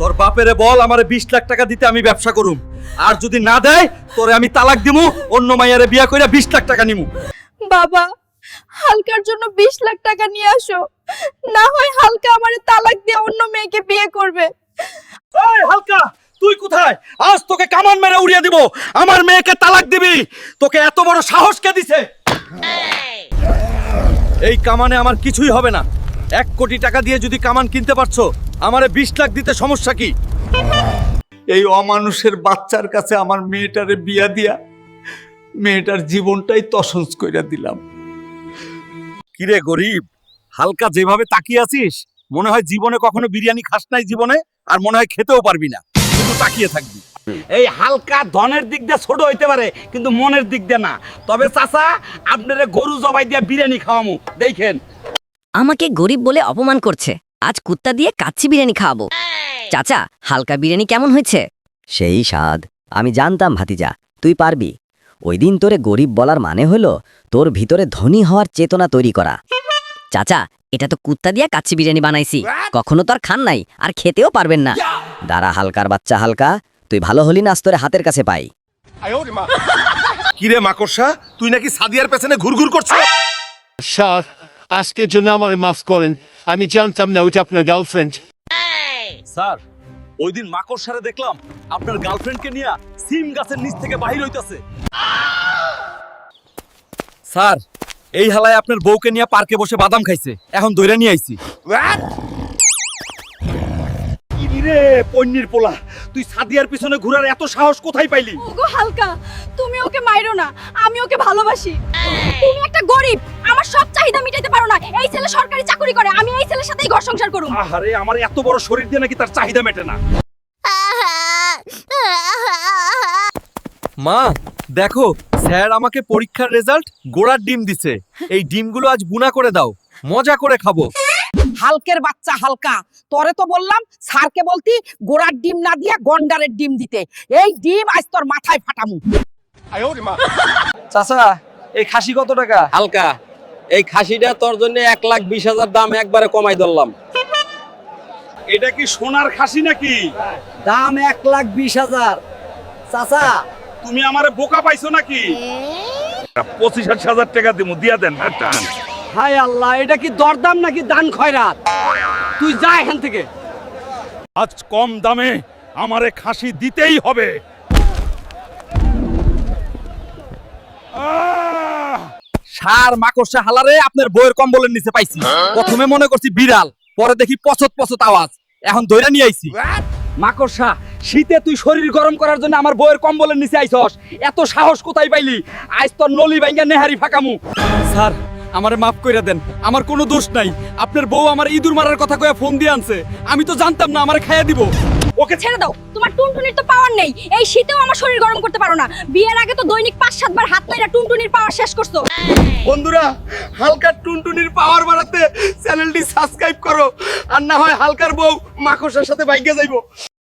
তোর বাপেরে বল আমার বিশ লাখ টাকা দিতে আমি ব্যবসা করুম। আর যদি না দেয় তোরে আমি তালাক দিমু অন্য মাইয়ারে বিয়া কইরা বিশ লাখ টাকা নিমু। বাবা হালকার জন্য বিশ লাখ টাকা নিয়ে আসো। না হয় হালকা আমারে তালাক দিয়ে অন্য মেয়েকে বিয়ে করবে। এই হালকা তুই কোথায়? আজ তোকে কামান মেরে উড়িয়ে দিব। আমার মেয়েকে তালাক দিবি। তোকে এত বড় সাহস কে দিছে? এই কামানে আমার কিছুই হবে না। এক কোটি টাকা দিয়ে যদি কামান কিনতে পারছ আমারে বিশ লাখ দিতে সমস্যা কি? এই অমানুষের বাচ্চার কাছে আমার মেয়েটারে বিয়া দিয়া মেয়েটার জীবনটাই তসঞ্চ কইরা দিলাম। কিরে গরিব হালকা যেভাবে তাকিয়ে আছিস মনে হয় জীবনে কখনো বিরিয়ানি খাস নাই জীবনে আর মনে হয় খেতেও পারবি না। শুধু তাকিয়ে থাকবি। এই হালকা ধনের দিক দিয়ে ছোট হইতে পারে কিন্তু মনের দিক দিয়ে না। তবে চাচা আপনারা গরু জবাই দিয়ে বিরিয়ানি খাওয়ামু। দেখেন। আমাকে গরিব বলে অপমান করছে। আজ কুত্তা দিয়ে কাচ্চি বিরিয়ানি খাওয়াবো। চাচা হালকা বিরিয়ানি কেমন হয়েছে? সেই স্বাদ। আমি জানতাম ভাতিজা তুই পারবি। ওই দিন তোরে গরিব বলার মানে হলো তোর ভিতরে ধনী হওয়ার চেতনা তৈরি করা। চাচা এটা তো কুত্তা দিয়া কাচ্চি বিরিয়ানি বানাইছি। কখনো তো আর খান নাই আর খেতেও পারবেন না। দাঁড়া হালকার বাচ্চা হালকা। তুই ভালো হলি না তোরে হাতের কাছে পাই। কিরে মাকড়সা তুই নাকি সাদিয়ার পেছনে ঘুরঘুর করছিস? আজকের জন্য আমার মাফ করেন আমি জানতাম না ওইটা আপনার গার্লফ্রেন্ড স্যার ওই দিন মাকড়সারে দেখলাম আপনার গার্লফ্রেন্ডকে নিয়ে সিম গাছের নিচ থেকে বাহির হইতাছে। স্যার এই হালায় আপনার বউকে নিয়ে পার্কে বসে বাদাম খাইছে। এখন দইরা নিয়ে আইছি। রে পন্নির পোলা তুই সাদিয়ার পিছনে ঘুরার এত সাহস কোথায় পাইলি? ওগো হালকা তুমি ওকে মাইরো না আমি ওকে ভালোবাসি। তুমি একটা গরিব। আমার সব চাহিদা মিটাইতে পারো না। এই ছেলে সরকারি চাকরি করে আমি এই ছেলের সাথেই ঘর সংসার করব আহারে আমার এত বড় শরীর দিয়ে নাকি তার চাহিদা মেটে না। মা দেখো স্যার আমাকে পরীক্ষার রেজাল্ট গোড়ার ডিম দিছে। এই ডিমগুলো আজ বুনা করে দাও মজা করে খাব। হালকের বাচ্চা হালকা। তরে তো বললাম স্যারকে বলতি গোড়ার ডিম না দিয়া গন্ডারের ডিম দিতে। এই ডিম আজ তোর মাথায় ফাটামু। চাচা এই খাসি কত টাকা? হালকা। এই খাসিটা তোর জন্য এক লাখ বিশ হাজার দাম একবারে কমাই ধরলাম। এটা কি সোনার খাসি নাকি? দাম এক লাখ বিশ হাজার। চাচা। তুমি আমারে বোকা পাইছো নাকি? পঁচিশ হাজার টাকা দিব দিয়া দেন একটা হায় আল্লাহ এটা কি দরদাম নাকি দান খয়রাত? তুই যা এখান থেকে। আজ কম দামে আমারে খাসি দিতেই হবে। সার মাকড়সা হালারে আপনার বইয়ের কম্বলের নিচে পাইছি। প্রথমে মনে করছি বিড়াল পরে দেখি পছত পছত আওয়াজ। এখন দইরা নিয়ে আইছি। মাকড়সা শীতে তুই শরীর গরম করার জন্য আমার বইয়ের কম্বলের নিচে আইছস। এত সাহস কোথায় পাইলি? আজ তোর নলি বাইঙ্গা নেহারি ফাকামু। স্যার আমারে মাফ কইরা দেন আমার কোনো দোষ নাই। আপনার বউ আমার ইঁদুর মারার কথা কয়ে ফোন দিয়ে আনছে। আমি তো জানতাম না আমারে খাইয়া দিব। ওকে ছেড়ে দাও। তোমার টুনটুনির তো পাওয়ার নেই। এই শীতেও আমার শরীর গরম করতে পারো না। বিয়ের আগে তো দৈনিক পাঁচ সাতবার হাত পায়রা টুনটুনির পাওয়ার শেষ করছ। বন্ধুরা হালকার টুনটুনির পাওয়ার বাড়াতে চ্যানেলটি সাবস্ক্রাইব করো। আর না হয় হালকার বউ মাকড়সার সাথে বাইকে যাইবো।